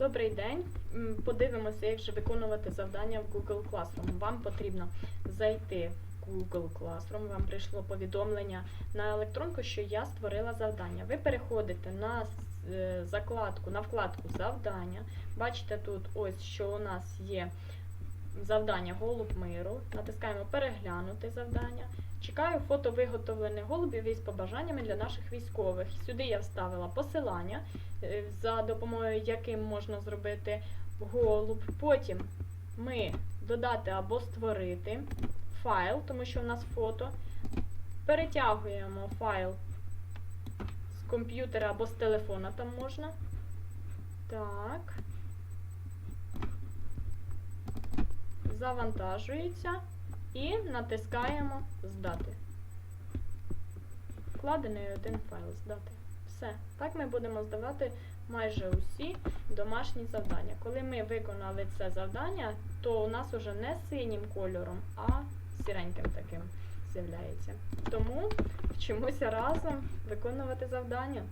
Добрий день. Подивимося, як же виконувати завдання в Google Classroom. Вам потрібно зайти в Google Classroom. Вам прийшло повідомлення на електронку, що я створила завдання. Ви переходите на е, закладку, на вкладку завдання. Бачите тут ось, що у нас є завдання Голуб миру. Натискаємо переглянути завдання. Чекаю фото виготовлених голубів із побажаннями для наших військових. Сюди я вставила посилання, е, за допомогою яким можна зробити голуб. Потім ми додати або створити файл, тому що у нас фото. Перетягуємо файл з комп'ютера або з телефона там можна. Так. Завантажується і натискаємо здати. Вкладений один файл здати. Все. Так ми будемо здавати майже усі домашні завдання. Коли ми виконали це завдання, то у нас уже не синім кольором, а сіреньким таким з'являється. Тому вчимося разом виконувати завдання.